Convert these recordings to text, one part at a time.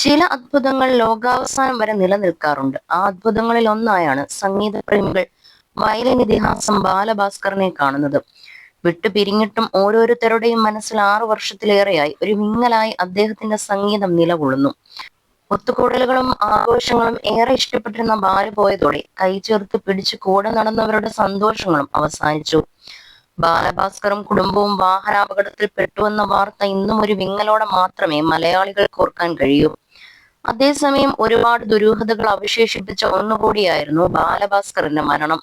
ചില അത്ഭുതങ്ങൾ ലോകാവസാനം വരെ നിലനിൽക്കാറുണ്ട്. ആ അത്ഭുതങ്ങളിൽ ഒന്നായാണ് സംഗീത പ്രേമികൾ വയലിൻ ഇതിഹാസം ബാലഭാസ്കറിനെ കാണുന്നത്. വിട്ടുപിരിഞ്ഞിട്ടും ഓരോരുത്തരുടെയും മനസ്സിൽ ആറു വർഷത്തിലേറെയായി ഒരു വിങ്ങലായി അദ്ദേഹത്തിന്റെ സംഗീതം നിലകൊള്ളുന്നു. ഒത്തുകൂടലുകളും ആഘോഷങ്ങളും ഏറെ ഇഷ്ടപ്പെട്ടിരുന്ന ബാലു പോയതോടെ കൈ ചേർത്ത് പിടിച്ചു കൂടെ നടന്നവരുടെ സന്തോഷങ്ങളും അവസാനിച്ചു. ബാലഭാസ്കറും കുടുംബവും വാഹനാപകടത്തിൽ പെട്ടുവെന്ന വാർത്ത ഇന്നും ഒരു വിങ്ങലോടെ മാത്രമേ മലയാളികൾ ഓർക്കാൻ കഴിയൂ. അതേസമയം ഒരുപാട് ദുരൂഹതകൾ അവശേഷിപ്പിച്ച ഒന്നുകൂടിയായിരുന്നു ബാലഭാസ്കറിന്റെ മരണം.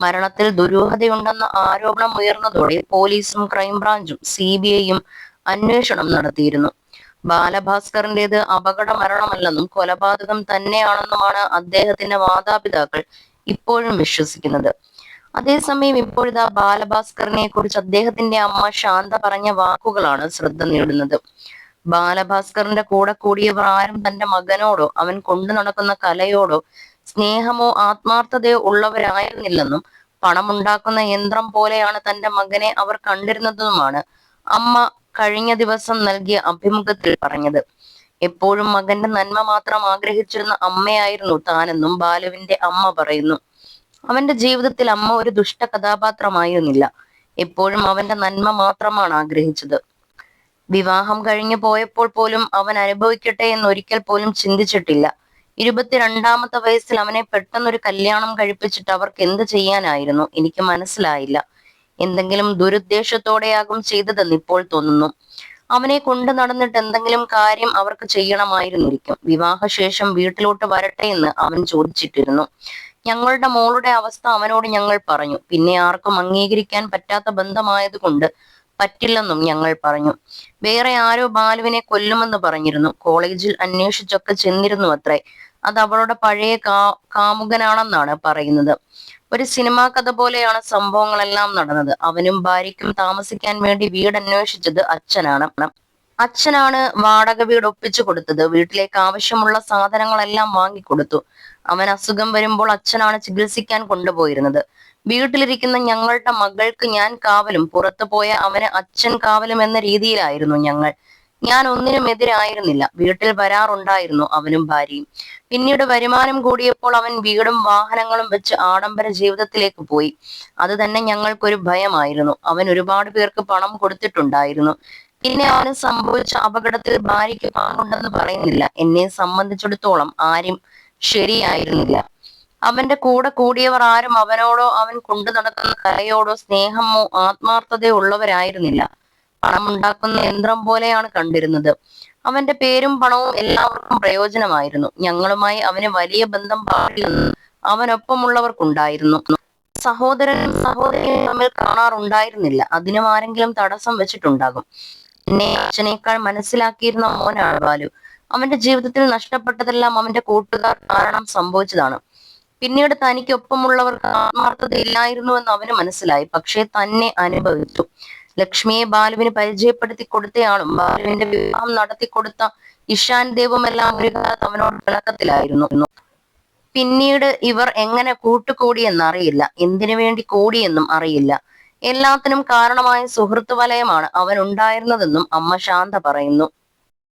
മരണത്തിൽ ദുരൂഹതയുണ്ടെന്ന ആരോപണം ഉയർന്നതോടെ പോലീസും ക്രൈംബ്രാഞ്ചും സി ബി ഐയും അന്വേഷണം നടത്തിയിരുന്നു. ബാലഭാസ്കറിന്റേത് അപകട മരണമല്ലെന്നും കൊലപാതകം തന്നെയാണെന്നുമാണ് അദ്ദേഹത്തിന്റെ മാതാപിതാക്കൾ ഇപ്പോഴും വിശ്വസിക്കുന്നത്. അതേസമയം ഇപ്പോഴിതാ ബാലഭാസ്കറിനെ കുറിച്ച് അദ്ദേഹത്തിന്റെ അമ്മ ശാന്ത പറഞ്ഞ വാക്കുകളാണ് ശ്രദ്ധ നേടുന്നത്. ബാലഭാസ്കറിന്റെ കൂടെ കൂടിയവർ ആരും തന്റെ മകനോടോ അവൻ കൊണ്ടു നടക്കുന്ന കലയോടോ സ്നേഹമോ ആത്മാർത്ഥതയോ ഉള്ളവരായിരുന്നില്ലെന്നും പണമുണ്ടാക്കുന്ന യന്ത്രം പോലെയാണ് തന്റെ മകനെ അവർ കണ്ടിരുന്നതുമാണ് അമ്മ കഴിഞ്ഞ ദിവസം നൽകിയ അഭിമുഖത്തിൽ പറഞ്ഞത്. എപ്പോഴും മകന്റെ നന്മ മാത്രം ആഗ്രഹിച്ചിരുന്ന അമ്മയായിരുന്നു താനെന്നും ബാലുവിന്റെ അമ്മ പറയുന്നു. അവന്റെ ജീവിതത്തിൽ അമ്മ ഒരു ദുഷ്ട കഥാപാത്രമായിരുന്നില്ല. എപ്പോഴും അവന്റെ നന്മ മാത്രമാണ് ആഗ്രഹിച്ചത്. വിവാഹം കഴിഞ്ഞു പോയപ്പോൾ പോലും അവൻ അനുഭവിക്കട്ടെ എന്ന് ഒരിക്കൽ പോലും ചിന്തിച്ചിട്ടില്ല. ഇരുപത്തിരണ്ടാമത്തെ വയസ്സിൽ അവനെ പെട്ടെന്നൊരു കല്യാണം കഴിപ്പിച്ചിട്ട് അവർക്ക് എന്ത് ചെയ്യാനായിരുന്നു എനിക്ക് മനസ്സിലായില്ല. എന്തെങ്കിലും ദുരുദ്ദേശത്തോടെയാകും ചെയ്തതെന്ന് ഇപ്പോൾ തോന്നുന്നു. അവനെ കൊണ്ട് നടന്നിട്ട് എന്തെങ്കിലും കാര്യം അവർക്ക് ചെയ്യണമായിരുന്നിരിക്കും. വിവാഹശേഷം വീട്ടിലോട്ട് വരട്ടെ എന്ന് അവൻ ചോദിച്ചിട്ടിരുന്നു. ഞങ്ങളുടെ മോളുടെ അവസ്ഥ അവനോട് ഞങ്ങൾ പറഞ്ഞു. പിന്നെ ആർക്കും അംഗീകരിക്കാൻ പറ്റാത്ത ബന്ധമായതുകൊണ്ട് പറ്റില്ലെന്നും ഞങ്ങൾ പറഞ്ഞു. വേറെ ആരോ ബാലുവിനെ കൊല്ലുമെന്ന് പറഞ്ഞിരുന്നു. കോളേജിൽ അന്വേഷിച്ചൊക്കെ ചെന്നിരുന്നു അത്രേ അത് അവളുടെ പഴയ കാ കാമുകനാണെന്നാണ് പറയുന്നത്. ഒരു സിനിമാ കഥ പോലെയാണ് സംഭവങ്ങളെല്ലാം നടന്നത്. അവനും ഭാര്യയ്ക്കും താമസിക്കാൻ വേണ്ടി വീട് അന്വേഷിച്ചത് അച്ഛനാണ്. അച്ഛനാണ് വാടക വീട് ഒപ്പിച്ചു കൊടുത്തത്. വീട്ടിലേക്ക് ആവശ്യമുള്ള സാധനങ്ങളെല്ലാം വാങ്ങിക്കൊടുത്തു. അവൻ അസുഖം വരുമ്പോൾ അച്ഛനാണ് ചികിത്സിക്കാൻ കൊണ്ടുപോയിരുന്നത്. വീട്ടിലിരിക്കുന്ന ഞങ്ങളുടെ മകൾക്ക് ഞാൻ കാവലും പുറത്തു പോയ അവന് അച്ഛൻ കാവലും എന്ന രീതിയിലായിരുന്നു ഞങ്ങൾ. ഞാൻ ഒന്നിനും എതിരായിരുന്നില്ല. വീട്ടിൽ വരാറുണ്ടായിരുന്നു അവനും ഭാര്യയും. പിന്നീട് വരുമാനം കൂടിയപ്പോൾ അവൻ വീടും വാഹനങ്ങളും വെച്ച് ആഡംബര ജീവിതത്തിലേക്ക് പോയി. അത് തന്നെ ഞങ്ങൾക്കൊരു ഭയമായിരുന്നു. അവൻ ഒരുപാട് പേർക്ക് പണം കൊടുത്തിട്ടുണ്ടായിരുന്നു. പിന്നെ അവന് സംഭവിച്ച അപകടത്തിൽ ഭാര്യയ്ക്ക് പങ്കുണ്ടെന്ന് പറയുന്നില്ല. എന്നെ സംബന്ധിച്ചിടത്തോളം ആരും ശരിയായിരുന്നില്ല. അവന്റെ കൂടെ കൂടിയവർ ആരും അവനോടോ അവൻ കൊണ്ടു നടക്കുന്ന കലയോടോ സ്നേഹമോ ആത്മാർത്ഥതയോ ഉള്ളവരായിരുന്നില്ല. പണമുണ്ടാക്കുന്ന യന്ത്രം പോലെയാണ് കണ്ടിരുന്നത്. അവന്റെ പേരും പണവും എല്ലാവർക്കും പ്രയോജനമായിരുന്നു. ഞങ്ങളുമായി അവന് വലിയ ബന്ധം പാടില്ലെന്ന് അവനൊപ്പമുള്ളവർക്കുണ്ടായിരുന്നു. സഹോദരനും സഹോദരിയും തമ്മിൽ കാണാറുണ്ടായിരുന്നില്ല. അതിനും ആരെങ്കിലും തടസ്സം വെച്ചിട്ടുണ്ടാകും. എന്നെ അച്ഛനേക്കാൾ മനസ്സിലാക്കിയിരുന്ന മോനാണ് ബാലു. അവന്റെ ജീവിതത്തിൽ നഷ്ടപ്പെട്ടതെല്ലാം അവന്റെ കൂട്ടുകാർ കാരണം സംഭവിച്ചതാണ്. പിന്നീട് തനിക്കൊപ്പമുള്ളവർക്ക് ആത്മാർത്ഥത ഇല്ലായിരുന്നുവെന്ന് അവന് മനസ്സിലായി. പക്ഷേ തന്നെ അനുഭവിച്ചു. ലക്ഷ്മിയെ ബാലുവിന് പരിചയപ്പെടുത്തി കൊടുത്തയാളും ബാലുവിന്റെ വിവാഹം നടത്തി കൊടുത്ത ഇഷാൻ ദേവുമെല്ലാം ഒരു കാലത്ത് അവനോട് വിളക്കത്തിലായിരുന്നു പിന്നീട് ഇവർ എങ്ങനെ കൂട്ടുകൂടിയെന്ന് അറിയില്ല എന്തിനു വേണ്ടി കൂടിയെന്നും അറിയില്ല. എല്ലാത്തിനും കാരണമായ സുഹൃത്തു വലയമാണ് അവൻ ഉണ്ടായിരുന്നതെന്നും അമ്മ ശാന്ത പറയുന്നു.